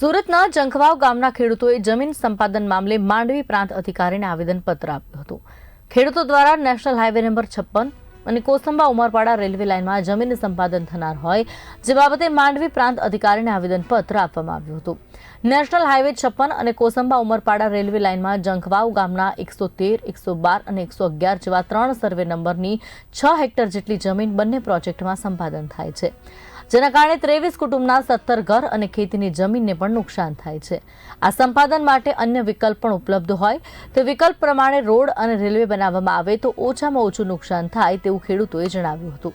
સુરતના જંખવાવ ગામના ખેડૂતોએ જમીન સંપાદન મામલે માંડવી પ્રાંત અધિકારીને આવેદનપત્ર આપ્યું હતું. ખેડૂતો દ્વારા નેશનલ હાઈવે નંબર છપ્પન અને કોસંબા ઉમરપાડા રેલવે લાઇનમાં જમીન સંપાદન થનાર હોય, જે બાબતે માંડવી પ્રાંત અધિકારીને આવેદનપત્ર આપવામાં આવ્યું હતું. નેશનલ હાઈવે છપ્પન અને કોસંબા ઉમરપાડા રેલવે લાઇનમાં જંખવાવ ગામના એકસો તેર, એકસો બાર અને એકસો અગિયાર જેવા ત્રણ સર્વે નંબરની છ હેક્ટર જેટલી જમીન બંને પ્રોજેક્ટમાં સંપાદન થાય છે. જેના કારણે ત્રેવીસ કુટુંબના સત્તર ઘર અને ખેતીની જમીનને પણ નુકસાન થાય છે. આ સંપાદન માટે અન્ય વિકલ્પ પણ ઉપલબ્ધ હોય. તે વિકલ્પ પ્રમાણે રોડ અને રેલવે બનાવવામાં આવે તો ઓછામાં ઓછું નુકસાન થાય તેવું ખેડૂતોએ જણાવ્યું હતું.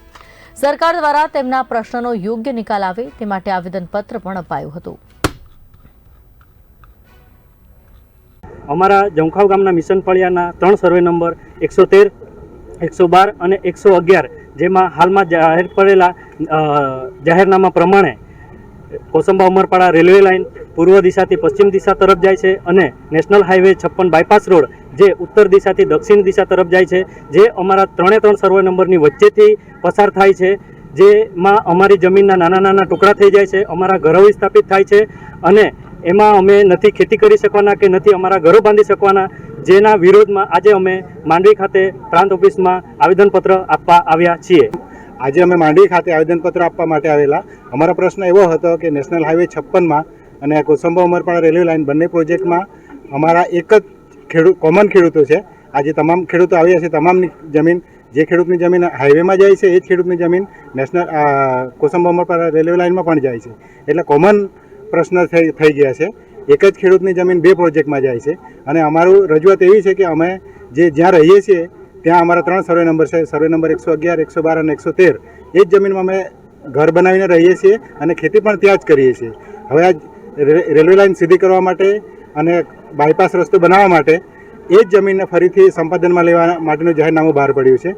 સરકાર દ્વારા તેમના પ્રશ્નનો યોગ્ય નિકાલ આવે તે માટે આવેદનપત્ર પણ અપાયું હતું. અમારા જંખાવ ગામના મિશન ફળિયાના ત્રણ સર્વે નંબર એકસો તેર, એકસો બાર અને એકસો અગિયાર જેમાં હાલમાં જાહેર પડેલા જાહેરનામા પ્રમાણે કોસંબા ઉમરપાડા રેલવે લાઇન પૂર્વ દિશાથી પશ્ચિમ દિશા તરફ જાય છે અને નેશનલ હાઈવે છપ્પન બાયપાસ રોડ જે ઉત્તર દિશાથી દક્ષિણ દિશા તરફ જાય છે, જે અમારા ત્રણે ત્રણ સર્વે નંબરની વચ્ચેથી પસાર થાય છે, જેમાં અમારી જમીનના નાના નાના ટુકડા થઈ જાય છે, અમારા ઘરો વિસ્થાપિત થાય છે અને એમાં અમે નથી ખેતી કરી શકવાના કે નથી અમારા ઘરો બાંધી શકવાના. જેના વિરોધમાં આજે અમે માંડવી ખાતે પ્રાંત ઓફિસમાં આવેદનપત્ર આપવા આવ્યા છીએ. આજે અમે માંડવી ખાતે આવેદનપત્ર આપવા માટે આવેલા. અમારો પ્રશ્ન એવો હતો કે નેશનલ હાઈવે છપ્પનમાં અને કોસંબા ઉમરપાડા રેલવે લાઇન બંને પ્રોજેક્ટમાં અમારા એક જ ખેડૂત કોમન ખેડૂતો છે. આજે તમામ ખેડૂતો આવ્યા છે. તમામની જમીન, જે ખેડૂતની જમીન હાઈવેમાં જાય છે, એ જ ખેડૂતની જમીન નેશનલ કોસંબા ઉમરપાડા રેલવે લાઇનમાં પણ જાય છે. એટલે કોમન પ્રશ્ન થઈ થઈ ગયા છે. એક જ ખેડૂતની જમીન બે પ્રોજેક્ટમાં જાય છે. અને અમારું રજૂઆત એવી છે કે અમે જે જ્યાં રહીએ છીએ, ત્યાં અમારા ત્રણ સર્વે નંબર છે. સર્વે નંબર એકસો અગિયાર, એકસો બાર અને એકસો તેર. એ જ જમીનમાં અમે ઘર બનાવીને રહીએ છીએ અને ખેતી પણ ત્યાં જ કરીએ છીએ. હવે આ રેલવે લાઇન સીધી કરવા માટે અને બાયપાસ રસ્તો બનાવવા માટે એ જ જમીનને ફરીથી સંપાદનમાં લેવા માટેનું જાહેરનામું બહાર પડ્યું છે.